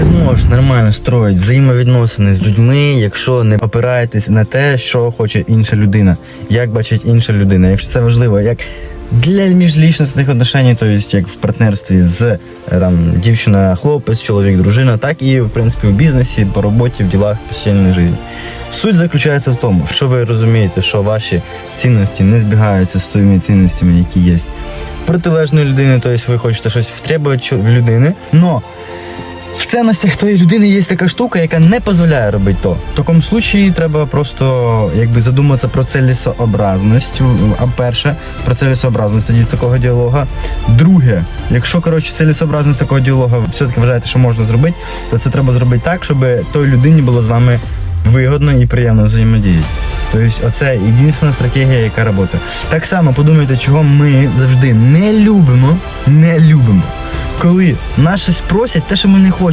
не зможеш нормально строїти взаємовідносини з людьми, якщо не опираєтесь на те, що хоче інша людина, як бачить інша людина. Якщо це важливо, як для міжлічностних отношень, то есть як в партнерстві з е, там дівчина, хлопець, чоловік, дружина, так і в принципі в бізнесі, по роботі, в ділах повсякденної житті. Суть заключається в тому, що ви розумієте, що ваші цінності не збігаються з тими цінностями, які є протилежної людини, тобто ви хочете щось втребувати в людини, но в цінностях тої людини є така штука, яка не дозволяє робити то. В такому случаї треба просто якби задуматися про цілесообразність. А перше, про цілесообразність тоді такого діалога. Друге, якщо коротше цілесообразність такого діалога все-таки вважаєте, що можна зробити, то це треба зробити так, щоб той людині було з вами вигодно і приємно взаємодіяти. Тобто, оце єдина стратегія, яка працює. Так само подумайте, чого ми завжди не любимо, не любимо. Коли нас щось просять, те, що ми не хочемо.